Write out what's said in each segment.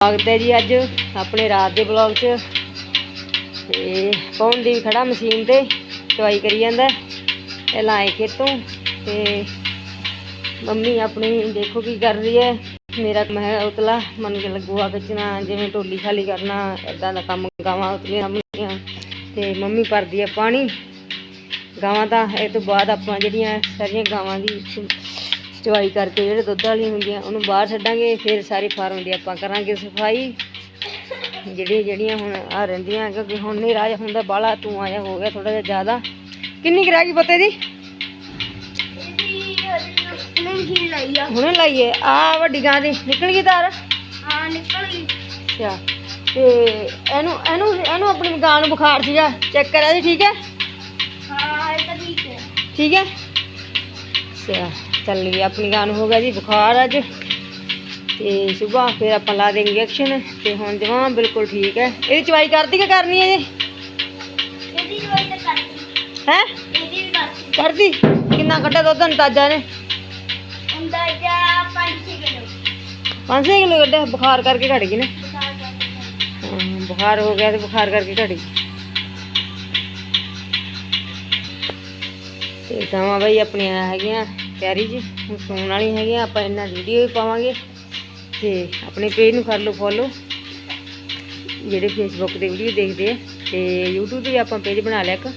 ਸਵਾਗਤ ਹੈ ਜੀ ਅੱਜ ਆਪਣੇ ਰਾਤ ਦੇ ਬਲੌਗ 'ਚ। ਤੇ ਪੌਣ ਦੀ ਖੜਾ ਮਸ਼ੀਨ ਤੇ ਚਵਾਈ ਕਰੀ ਜਾਂਦਾ ਪਹਿਲਾਂ ਆਏ ਖੇਤੋਂ ਤੇ ਮੰਮੀ ਆਪਣੀ ਦੇਖੋ ਕੀ ਕਰ ਰਹੀ ਹੈ। ਮੇਰਾ ਮੈਂ ਉਤਲਾ, ਮਨ ਕੇ ਲੱਗੂਆ ਖਿੱਚਣਾ ਜਿਵੇਂ ਟੋਲੀ ਖਾਲੀ ਕਰਨਾ ਇਦਾਂ ਦਾ ਕੰਮ ਗਾਵਾਂ ਉਤਲੀਆਂ ਮੰਮੀਆਂ ਤੇ ਮੰਮੀ ਭਰਦੀ ਹੈ ਪਾਣੀ। ਗਾਵਾਂ ਦਾ ਇਹ ਤੋਂ ਬਾਅਦ ਆਪਾਂ ਜਿਹੜੀਆਂ ਸਾਰੀਆਂ ਗਾਵਾਂ ਦੀ ਚਵਾਈ ਕਰਕੇ ਜਿਹੜੇ ਦੁੱਧ ਵਾਲੀਆਂ ਹੁੰਦੀਆਂ ਉਹਨੂੰ ਬਾਹਰ ਛੱਡਾਂਗੇ ਫਿਰ ਸਾਰੀ ਫਾਰਮ ਦੀ ਆਪਾਂ ਕਰਾਂਗੇ ਸਫ਼ਾਈ। ਜਿਹੜੀਆਂ ਜਿਹੜੀਆਂ ਹੁਣ ਆ ਰਹਿੰਦੀਆਂ ਕਿਉਂਕਿ ਹੁਣ ਨਹੀਂ ਰਾਜ ਹੁੰਦਾ ਬਾਲਾ ਤੂੰ ਆਇਆ ਹੋ ਗਿਆ ਥੋੜਾ ਜਿਹਾ ਜ਼ਿਆਦਾ। ਕਿੰਨੀ ਕੁ ਰਹਿ ਗਈ ਪੱਤੇ ਦੀ ਹੁਣੇ ਲਾਈਏ ਆ ਵੱਡੀ ਗਾਂ ਦੀ ਨਿਕਲ ਗਈ ਤਾਰ ਹਾਂ ਨਿਕਲ ਗਈ ਅੱਛਾ ਤੇ ਇਹਨੂੰ ਇਹਨੂੰ ਇਹਨੂੰ ਆਪਣੀ ਗਾਂ ਨੂੰ ਬੁਖਾਰ ਸੀਗਾ। ਚੈੱਕ ਕਰਿਆ ਜੀ ਠੀਕ ਹੈ? ਹਾਂ ਇਹ ਤਾਂ ਠੀਕ ਹੈ। ਠੀਕ ਹੈ? ਅੱਛਾ। ਚੱਲ ਗਈ ਆਪਣੀ ਗਾਂ ਨੂੰ ਹੋ ਗਿਆ ਜੀ ਬੁਖਾਰ ਅੱਜ। ਤੇ ਸਵੇਰ ਫਿਰ ਆਪਾਂ ਲਾ ਦੇਂਗੇ ਇੰਜੈਕਸ਼ਨ ਤੇ ਹੁਣ ਜਮਾਂ ਬਿਲਕੁਲ ਠੀਕ ਹੈ। ਇਹਦੀ ਚਵਾਈ ਕਰਦੀ ਕਿ ਕਰਨੀ ਹੈ ਜੀ? ਇਹਦੀ ਦਵਾਈ ਤਾਂ ਕਰਤੀ ਹੈ? ਇਹਦੀ ਵੀ ਕਰਤੀ ਕਰਦੀ? ਕਿੰਨਾ ਕੱਢਿਆ ਦੁੱਧ ਅੰਦਾਜ਼ਾ ਨੇ ਅੰਦਾਜ਼ਾ 5-6 ਕਿਲੋ। 5 ਕਿਲੋ ਕੱਢਿਆ ਬੁਖਾਰ ਕਰਕੇ ਘਟ ਗਈ ਨੇ? ਬੁਖਾਰ ਹਾਂ, ਬੁਖਾਰ ਹੋ ਗਿਆ ਤੇ ਬੁਖਾਰ ਕਰਕੇ ਘਟ ਗਈ। ਤੇ ਗਾਵਾਂ ਬਈ ਆਪਣੀਆਂ ਹੈਗੀਆਂ। ਤਿਆਰੀ ਜੀ, ਹੁਣ ਸੌਣ ਵਾਲੀਆਂ ਹੈਗੀਆਂ ਆਪਾਂ ਇਹਨਾਂ ਵੀਡੀਓ ਵੀ ਪਾਵਾਂਗੇ ਤੇ ਆਪਣੇ ਪੇਜ ਨੂੰ ਕਰ ਲਓ ਫੋਲੋ ਜਿਹੜੇ ਫੇਸਬੁੱਕ ਤੇ ਵੀਡੀਓ ਦੇਖਦੇ ਆ, ਤੇ YouTube ਤੇ ਵੀ ਆਪਾਂ ਪੇਜ ਬਣਾ ਲਿਆ ਇੱਕ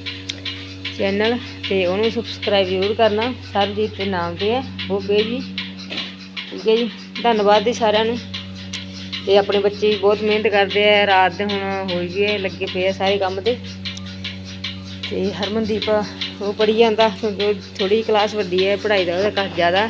ਚੈਨਲ ਤੇ ਉਹਨੂੰ ਸਬਸਕ੍ਰਾਈਬ ਜ਼ਰੂਰ ਕਰਨਾ। ਸਰਜੀਤ ਦੇ ਨਾਮ ਤੇ ਹੈ ਉਹ ਪੇਜ ਜੀ। ਠੀਕ ਹੈ ਜੀ, ਧੰਨਵਾਦ ਜੀ ਸਾਰਿਆਂ ਨੂੰ। ਤੇ ਆਪਣੇ ਬੱਚੇ ਵੀ ਬਹੁਤ ਮਿਹਨਤ ਕਰਦੇ ਆ, ਰਾਤ ਦੇ ਹੁਣ ਹੋਈ ਵੀ ਹੈ, ਲੱਗੇ ਪਏ ਆ ਸਾਰੇ ਕੰਮ ਤੇ। ਤੇ ਹਰਮਨਦੀਪ, ਉਹ ਪੜ੍ਹੀ ਜਾਂਦਾ ਕਿਉਂਕਿ ਥੋੜੀ ਕਲਾਸ ਵੱਡੀ ਹੈ, ਪੜ੍ਹਾਈ ਦਾ ਉਹਦਾ ਘੱਟ ਜ਼ਿਆਦਾ।